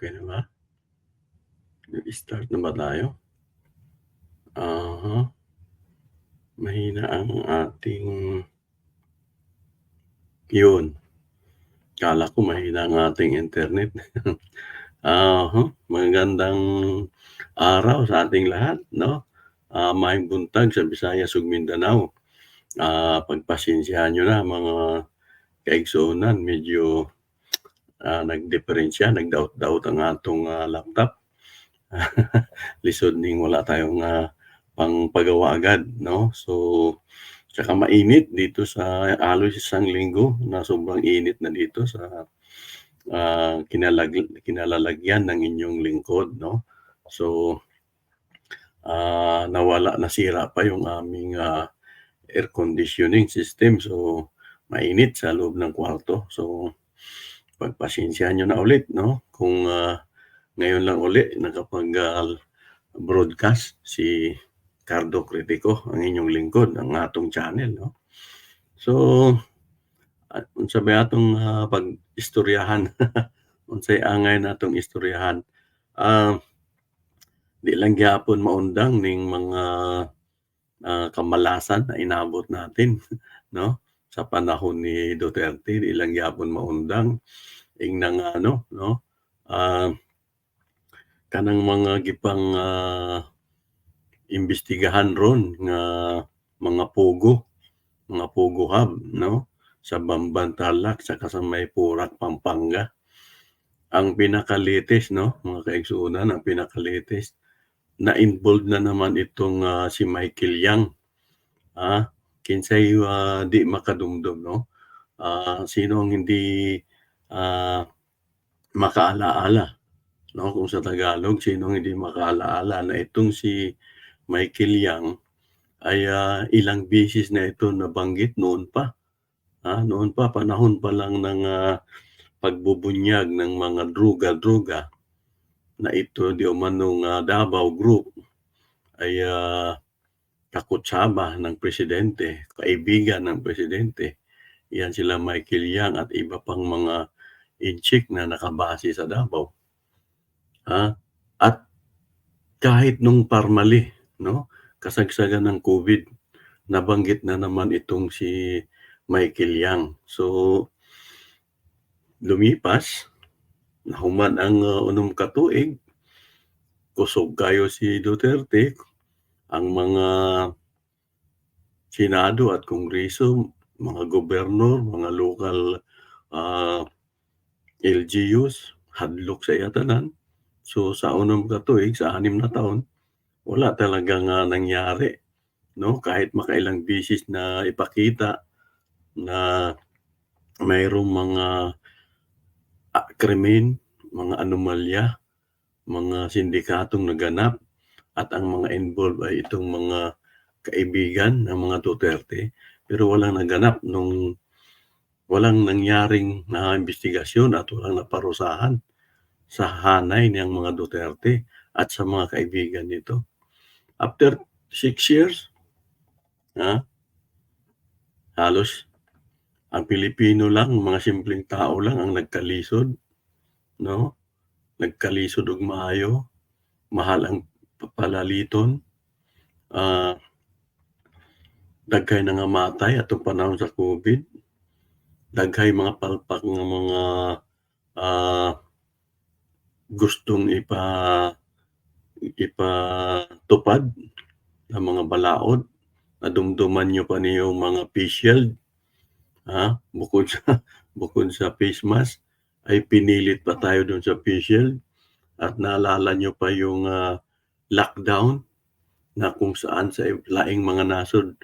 Okey na ba? Nag-start na ba tayo? Uh-huh. Mahina ang ating yun. Akala ko mahina ang ating internet. Uh-huh, magandang araw sa ating lahat 'no. Ah, maayong buntag sa Visayas ug. Ah, pagpasensyahan niyo na mga kaigsuonan medyo, ah, nagdiperensiya, nagdaot-daot ang atong, ah, laptop. Lisod ning wala tayong, ah, pangpagawa agad 'no. So, tsaka mainit dito sa halos isang linggo na sobrang init na dito sa, ah, kinalag kinalalagyan ng inyong lingkod 'no. So, ah, nawala nasira pa yung aming, ah, air conditioning system. So, mainit sa loob ng kwarto. So, pagpasensyahan niyo na ulit 'no, kung, ah, ngayon lang uli nakapag, ah, broadcast si Cardo Critico, ang inyong lingkod, ang atong channel 'no. So, unsa may atong, ah, pag-istoryahan, unsay angay natong istoryahan. Ah, di lang gyapon maundang ning mga, ah, kamalasan na inabot natin 'no, sa panahon ni Duterte. Di lang gyapon maundang ingna nga ano 'no, ah, kanang mga gipang, ah, imbestigahan ron nga mga pogo, mga pogo hub 'no, sa Bamban Tarlac saka sa may Porac, Pampanga. Ang pinaka-latest 'no, mga kaigsuonan, ang pinaka-latest, na-involved na naman itong, ah, si Michael Yang. Ah, kinsay, ah, di makadumdum 'no. Ah, sino ang hindi, ah, makaala-ala 'no, kung sa Tagalog, sinong hindi makaala-ala na itong si Michael Yang ay, ah, ilang beses na ito nabanggit noon pa. Ah, noon pa, panahon pa lang ng, ah, pagbubunyag ng mga druga-druga na ito di umanong, ah, Davao Group ay, ah, kakutsaba ng presidente, kaibigan ng presidente. Yan sila Michael Yang at iba pang mga inchik na nakabase sa Davao. Ah, at kahit nung Parmali 'no, kasagsagan ng COVID, nabanggit na naman itong si Michael Yang. So, lumipas, nahuman ang, ah, unom ka tuig, kusog kayo si Duterte, ang mga Senado at Kongreso, mga gobernador, mga lokal, ah, LGUs, hadlok sa iya tanan. So, sa unom ka tuig, sa 6 na taon, wala talagang, ah, nangyari 'no, kahit makailang beses na ipakita na mayroong mga, ah, krimen, mga anomalya, mga sindikatong naganap at ang mga involved ay itong mga kaibigan ng mga Duterte, pero walang naganap nung walang nangyaring naimbestigasyon at walang naparusahan sa hanay niyang mga Duterte at sa mga kaibigan nito. After 6 years, ah, halos ang Pilipino lang, mga simpleng tao lang ang nagkalisod 'no, nagkalisod og maayo, mahal ang palaliton, ah, daghay nangamatay atong panahon sa COVID, daghay mga palpak nga mga, ah, gustong ipa ipatupad na mga balaod. Nadumduman niyo pa niyong mga face shield, ah, bukod sa bukod sa face mask, ay pinilit pa tayo dun sa face shield. At naalala niyo pa yung, ah, lockdown na kung saan sa laing mga nasod,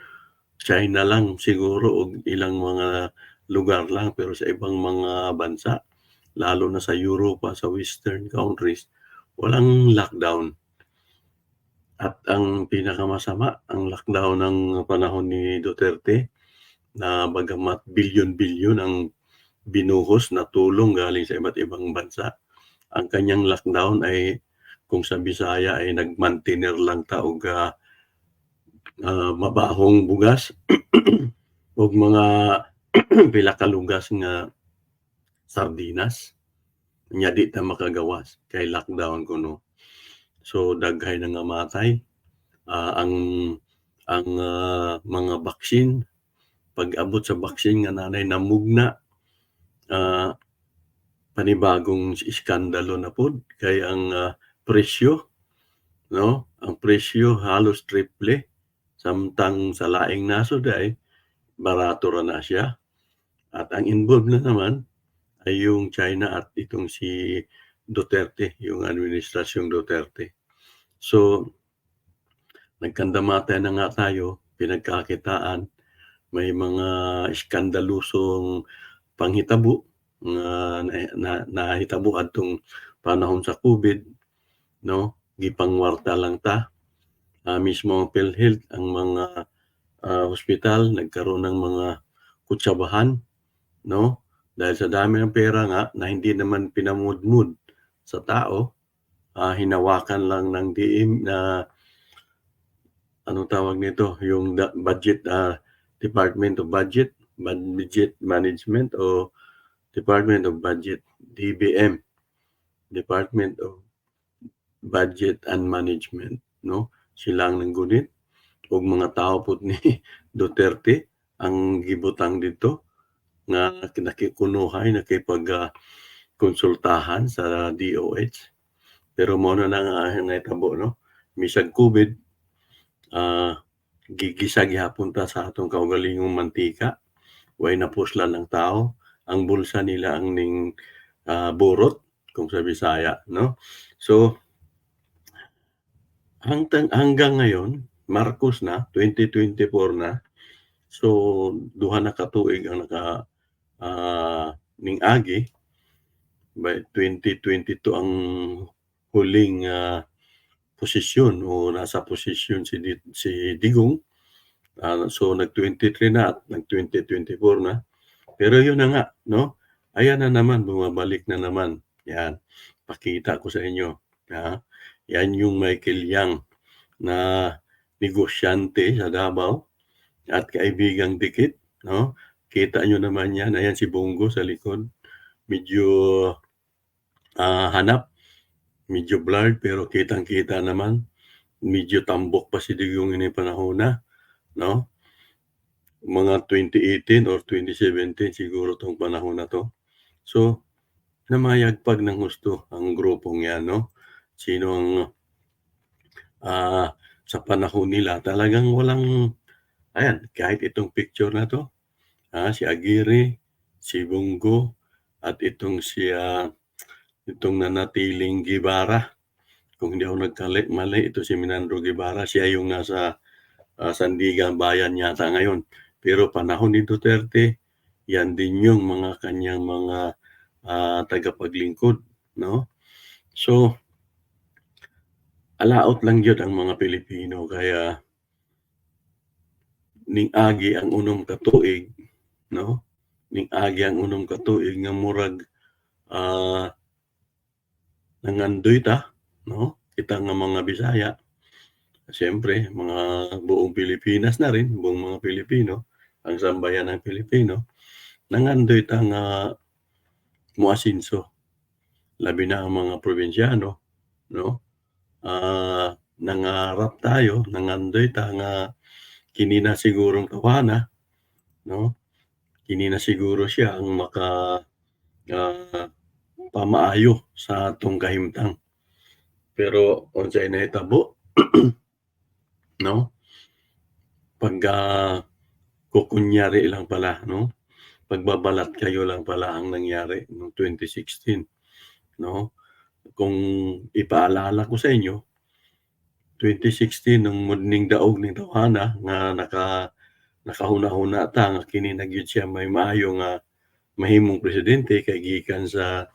China lang siguro o ilang mga lugar lang, pero sa ibang mga bansa, lalo na sa Europa, sa western countries, walang lockdown. At ang pinakamasama, ang lockdown ng panahon ni Duterte na bagamat bilyon-bilyon ang binuhos na tulong galing sa iba't ibang bansa, ang kanyang lockdown ay kung sa Bisaya ay nag-mantener lang ta og, ah, ah, mabahong bugas ug mga pila ka lugas nga sardinas. nya di ta makagawas kay lockdown kuno. So daghay nga namatay, ah, ang ang, ah, mga baksin, pag-abot sa baksin nga nanay namugna, ah, panibagong iskandalo na pod kay ang, ah, presyo, no, ang presyo halos triple. Samtang sa laing nasod ay barato ra na siya. At ang involved na naman ay yung China at itong si Duterte, yung administrasyong Duterte. So nagkandamatan na nga tayo, pinagkakitaan, may mga iskandalusong panghitabo na na nahitabo adtong panahon sa COVID, no, gipangwarta lang ta. Ah, mismo ang PhilHealth, ang mga, ah, ospital nagkaroon ng mga kutsabahan, no, dahil sa dami ng pera nga na hindi naman pinamudmud sa tao, ah, hinawakan lang ng DM na anong tawag nito, yung budget, ah, Department of Budget, Budget Management o Department of Budget, DBM, Department of Budget and Management, no, sila ang nanggunit. Ug mga tao pod ni Duterte ang gibutang didto nga nakikunuhay, nakipag, ah, konsultahan sa DOH. Pero mao na na nga ang nahitabo, no, bisag COVID, ah, gigisa gihapon ta sa atong kaugalingong mantika, way napuslan ang tao, ang bulsa nila ang ning, ah, burot kung sa Bisaya, no. So hangtang hanggang ngayon, Marcos na, 2024 na, so duha na ka tuig ang naka, ah, ning-agi, by 2022 ang huling, ah, posisyon o nasa posisyon si si Digong. Ah, so nag-23 na at nag-2024 na. Pero yun na nga, no, ayan na naman, bumabalik na naman, yan. Pakita ko sa inyo, ha. Yan yung Michael Yang na negosyante sa Davao at kaibigang dikit, no. Kita niyo naman yan, ayan si Bongo sa likod, medyo, ah, hanap, medyo blurred pero kitang-kita naman. Medyo tambok pa si Digong ining panahona, no. Mga 2018 or 2017 siguro 'tong panahon na 'to. So, namayagpag ng husto ang grupong 'yan, no. Sino ang, ah, sa panahon nila talagang walang ayan, kahit itong picture na 'to, ah, si Aguirre, si Bongo, at itong si, ah, itong nanatiling Guevara. Kung hindi ako nagkali mali ito si Menandro Guevara, siya yung nasa, ah, Sandigan Bayan yata ngayon. Pero panahon ni Duterte, yan din yung mga kanyang mga, ah, tagapaglingkod, no. So alaot lang gyud ang mga Pilipino kaya ning-agi ang unom ka tuig, no, ning-agi ang unom ka tuig nga murag, ah nangandoy ta, no, kita nga mga Bisaya. Siyempre mga buong Pilipinas na rin, buong mga Pilipino, ang sambayanang Pilipino, nangandoy ta nga moasenso. Labi na ang mga probinsyano, no, ah, nangarap tayo, nangandoy ta nga kini na sigurong tawhana, no. Kini na siguro siya ang maka, ah, pamaayo sa atong kahimtang. Pero unsay nahitabo, no, pagka kukunyari lang pala, no, pagbabalat kayo lang pala ang nangyari nung 2016, no. Kung ipaalala ko sa inyo, 2016 nung ning daog ning tawhana nga naka nakahuna-huna ta nga kini siya may maayo nga mahimong presidente kay gikan sa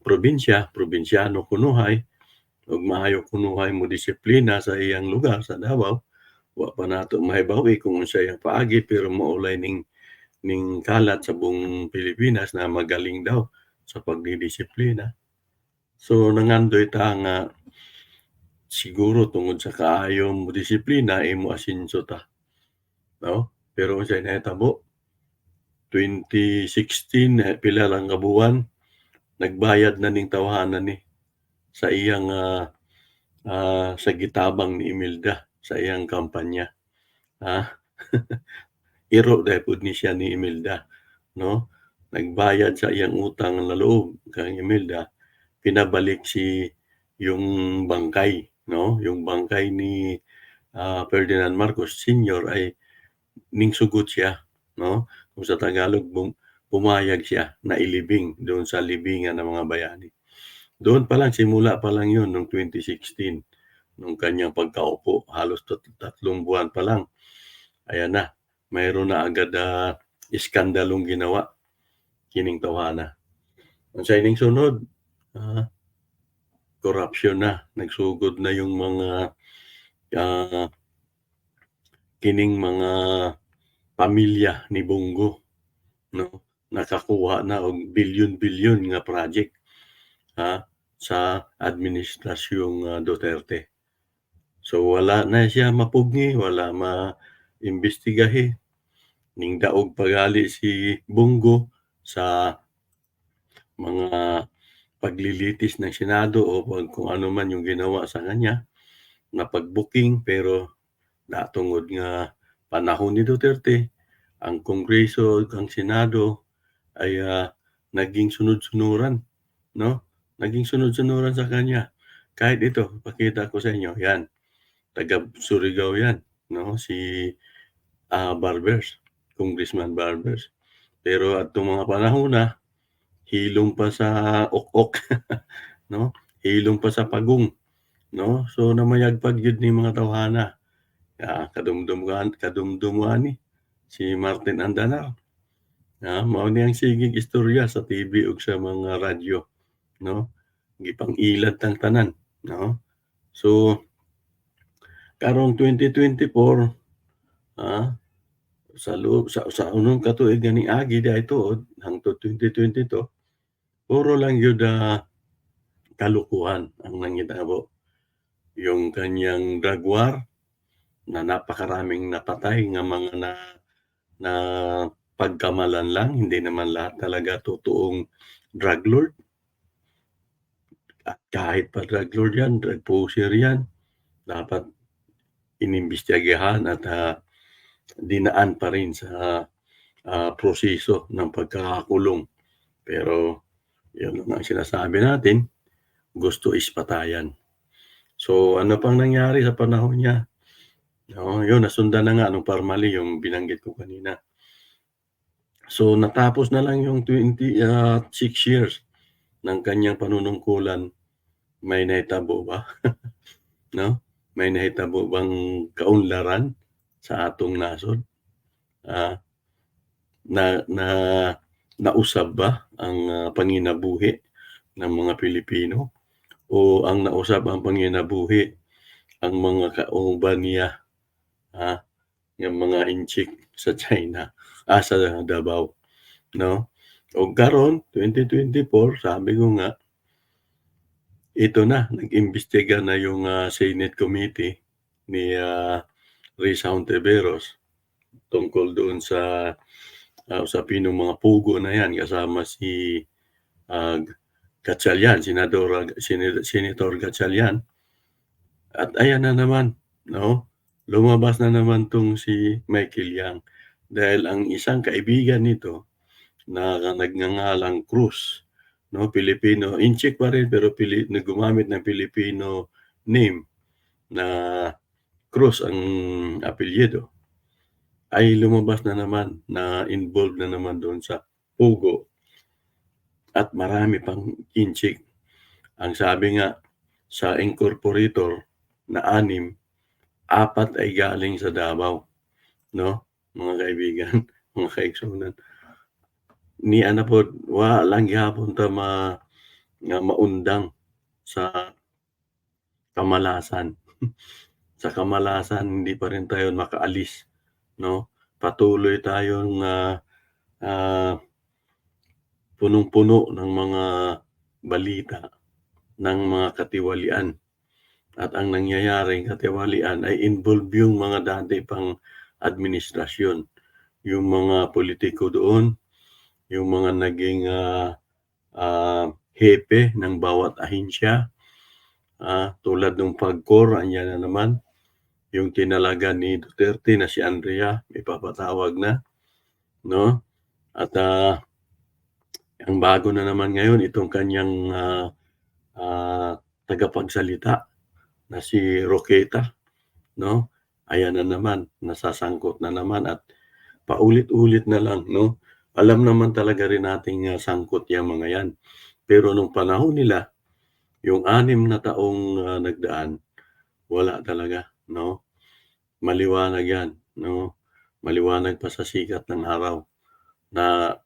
probinsya, probinsyano kunuhay, ug maayo kunuhay mo disiplina sa iyang lugar sa Davao. Wa pa nato mahibaw-i kung unsa iyang paagi pero maulay ning ning kalat sa buong Pilipinas na magaling daw sa pagdidisiplina. So nangandoy ta nga siguro tungod sa kaayo mo disiplina imo asenso ta, no. Pero unsay nahitabo, 2016 pila lang ka buwan, nagbayad na ning tawhanan ni sa iyang, ah, ah, sa gitabang ni Imelda sa iyang kampanya, ha. Iro gyud ni siya ni Imelda, 'no. Nagbayad sa iyang utang na loob kang Imelda, pinabalik si yung bangkay, 'no, yung bangkay ni, ah, Ferdinand Marcos Sr. ay ningsugot siya, 'no. Kung sa Tagalog bum pumayag siya na ilibing doon sa libingan ng mga bayani. Doon pa lang, simula pa lang yun nung 2016 nung kanyang pagkaupo, halos tat tatlong buwan pa lang, ayan na, mayroon na agad, ah, iskandalong ginawa kining tawhana. Unsay ning sunod, ah, corruption na, nagsugod na yung mga, ah, kining mga pamilya ni Bongo, 'no, nakakuha na og bilyon-bilyon nga project, ha, sa administrasyong, ah, Duterte. So, wala na siya mapugni, wala maimbestigahi, ning daog pa gali si Bongo sa mga paglilitis ng Senado o pag kung ano man yung ginawa sa kanya na pag-booking. Pero natungod nga panahon ni Duterte, ang Kongreso, ang Senado ay, ah, naging sunod-sunuran, 'no, naging sunod-sunuran sa kanya. Kahit ito, ipakita ko sa inyo, 'yan, taga Surigao 'yan, 'no, si, ah, Barbers, Congressman Barbers. Pero adtong mga panahona, hilom pa sa ok-ok, 'no, hilom pa sa pagong, 'no. So, namayagpag gyud ning mga tawhana, ah, kadumdumgan kadumdumgan ni si Martin Andanar, ah, mao ni ang sigig istorya sa TV ug sa mga radyo, 'no, gipang-ilad tang tanan, 'no. So karong 2024, ah, sa loob sa sa unong katuig nga niagi daytood hangtod 2022, puro lang gyud, ah, kalokohan ang nanghitabo. Yung kanyang drug war na napakaraming napatay nga mga na napagkamalan lang, hindi naman lahat talaga totoong drug lord. At kahit pa drug lord yan, drug pusher yan, dapat inimbestigahan at, ah, dinaan pa rin sa, ah, proseso ng pagkakakulong. Pero yun ang sinasabi natin, gusto is patayan. So, ano pang nangyari sa panahon niya, 'no, yun nasundan na nga nung Parmali yung binanggit ko kanina. So, natapos na lang yung 20, ah, 6 years ng kanyang panunungkulan, may nahitabo ba? 'No, may nahitabo bang kaunlaran sa atong nasod? Ah, na na nausab ba ang, ah, panginabuhi ng mga Pilipino o ang nausab ang panginabuhi ang mga kauban niya, ah, yang mga inchik sa China, ah, sa Davao, 'no. O karon 2024, sabi ko nga ito na, nag-imbestiga na yung, ah, Senate Committee ni, ah, Risa Hontiveros tungkol doon sa, ah, usapinong mga pugo na yan kasama si, ah, Gatchalian, Senadora Sene Senator Gatchalian. At ayan na naman, 'no, lumabas na naman 'tong si Michael Yang dahil ang isang kaibigan nito na nagngangalang Cruz, 'no, Pilipino, inchik pa rin pero pili na gumamit ng Filipino name na Cruz ang apelyido, ay lumabas na naman na involved na naman doon sa pugo. At marami pang inchik. Ang sabi nga sa incorporator na 6, 4 ay galing sa Davao, 'no, mga kaibigan, mga kaigsunan. Ni ana pod wa lang gyapon ta ma nga maundang sa kamalasan. Sa kamalasan hindi pa rin tayo makaalis, 'no. Patuloy tayong, ah, ah, punong-puno ng mga balita ng mga katiwalian. At ang nangyayaring katiwalian ay involved yung mga dati pang administrasyon, yung mga politiko doon, yung mga naging, ah, ah, hepe ng bawat ahensya. Ah, tulad nung PAGCOR, andiyan na naman. Yung tinalaga ni Duterte na si Andrea, ipapatawag na, 'no? At, ah, ang bago na naman ngayon itong kanyang, ah, ah, tagapagsalita na si Roqueta, 'no? Ayan na naman, nasasangkot na naman at paulit-ulit na lang, 'no? Alam naman talaga rin nating, ah, sangkot yang mga yan. Pero nung panahon nila, yung 6 na taong, ah, nagdaan, wala talaga, 'no? Maliwanag yan, 'no? Maliwanag pa sa sikat ng araw na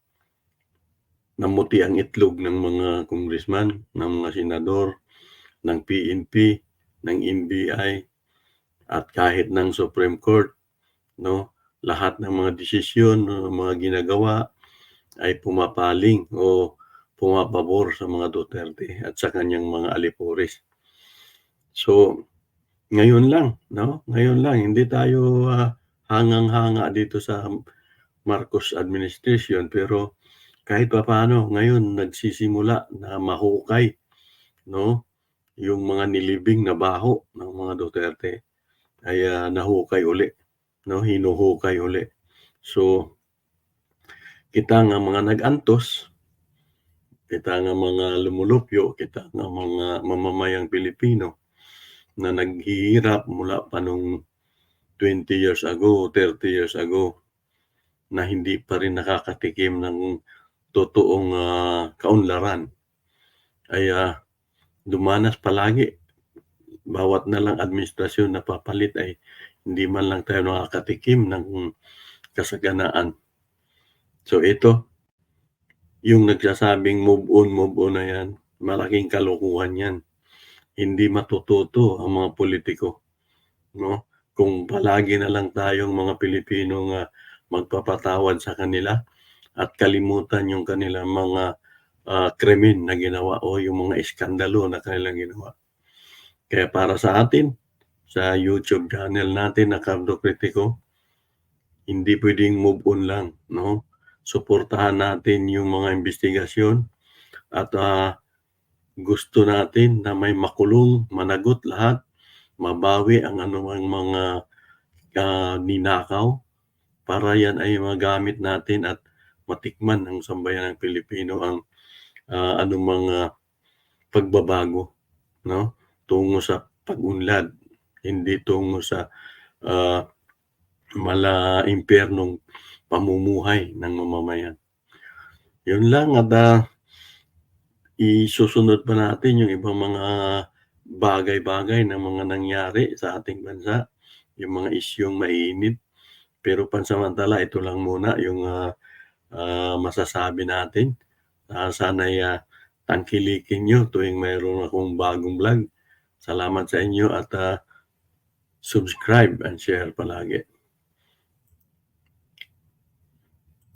namuti ang itlog ng mga congressman, ng mga senador, ng PNP, ng NBI, at kahit ng Supreme Court, 'no? Lahat ng mga desisyon, mga ginagawa ay pumapaling o pumapabor sa mga Duterte at sa kanyang mga alipores. So, ngayon lang, 'no? Ngayon lang, hindi tayo, ah, hangang-hanga dito sa Marcos administration, pero kahit papaano ngayon nagsisimula na mahukay, 'no? Yung mga nilibing na baho ng mga Duterte ay, ah, nahukay uli, 'no? Hinuhukay uli. So kita nga mga nag-antos, kita nga mga lumulupyo, kita nga mga mamamayang Pilipino na naghihirap mula pa nung 20 years ago, 30 years ago, na hindi pa rin nakakatikim ng totoong, ah, kaunlaran ay, ah, dumanas palagi. Bawat na lang administrasyon na papalit ay hindi man lang tayo nakakatikim ng kasaganaan. So ito, yung nagsasabing move on, move on na yan, malaking kalokohan yan. Hindi matututo ang mga politiko, 'no? Kung palagi na lang tayong mga Pilipinong, ah, magpapatawad sa kanila at kalimutan yung kanilang mga, ah, krimen na ginawa o yung mga iskandalo na kanilang ginawa. Kaya para sa atin, sa YouTube channel natin na Cardo Kritiko, hindi puwedeng move on lang, 'no? Suportahan natin yung mga investigasyon at, ah, gusto natin na may makulong, managot lahat, mabawi ang anumang mga, ah, ninakaw para yan ay magamit natin at matikman ng sambayanang Pilipino ang, ah, anumang, ah, pagbabago, 'no? Tungo sa pag-unlad, hindi tungo sa, ah, mala-impyernong pamumuhay ng mamamayan. Yun lang at, ah, isusunod pa natin yung ibang mga bagay-bagay na mga nangyari sa ating bansa, yung mga isyung maiinit. Pero pansamantala ito lang muna yung, ah, ah, masasabi natin. Ah, sana'y, ah, tangkilikin niyo tuwing mayroon akong bagong vlog. Salamat sa inyo at, ah, subscribe and share palagi.